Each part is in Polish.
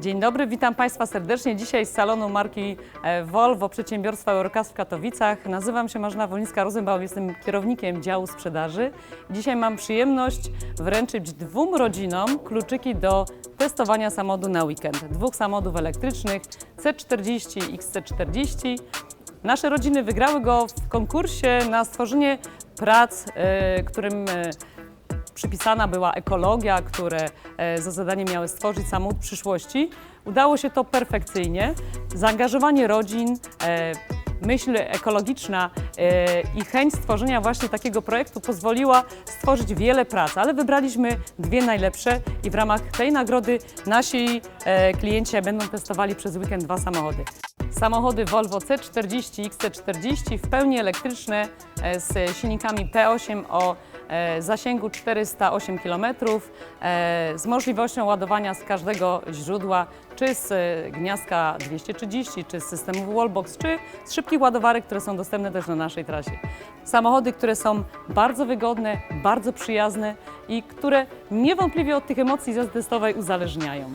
Dzień dobry, witam Państwa serdecznie. Dzisiaj z salonu marki e, Volvo Przedsiębiorstwa Eurocast w Katowicach. Nazywam się Marzena Wolińska-Rozenbaum, jestem kierownikiem działu sprzedaży. Dzisiaj mam przyjemność wręczyć dwóm rodzinom kluczyki do testowania samochodu na weekend. Dwóch samochodów elektrycznych C40 i XC40. Nasze rodziny wygrały go w konkursie na stworzenie prac, e, którym e, przypisana była ekologia, które e, za zadanie miały stworzyć samochód przyszłości. Udało się to perfekcyjnie. Zaangażowanie rodzin, e, myśl ekologiczna e, i chęć stworzenia właśnie takiego projektu pozwoliła stworzyć wiele prac, ale wybraliśmy dwie najlepsze i w ramach tej nagrody nasi klienci będą testowali przez weekend dwa samochody. Samochody Volvo C40 i XC40 w pełni elektryczne e, z silnikami P8 o e, zasięgu 408 km, e, z możliwością ładowania z każdego źródła, czy z gniazdka 230, czy z systemu Wallbox, czy z szybkich ładowarek, które są dostępne też na naszej trasie. Samochody, które są bardzo wygodne, bardzo przyjazne i które niewątpliwie od tych emocji testowej uzależniają.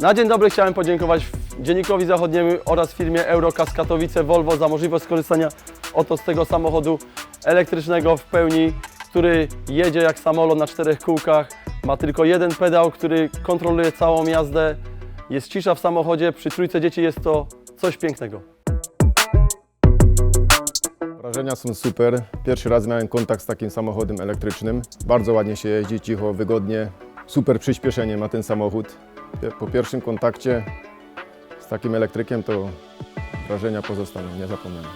Na dzień dobry chciałem podziękować Dziennikowi Zachodniemu oraz firmie Eurocast Katowice Volvo za możliwość skorzystania oto z tego samochodu elektrycznego w pełni, który jedzie jak samolot na czterech kółkach, ma tylko jeden pedał, który kontroluje całą jazdę, jest cisza w samochodzie, przy trójce dzieci jest to coś pięknego. Wrażenia są super. Pierwszy raz miałem kontakt z takim samochodem elektrycznym. Bardzo ładnie się jeździ, cicho, wygodnie. Super przyspieszenie ma ten samochód. Po pierwszym kontakcie z takim elektrykiem to wrażenia pozostaną niezapomniane.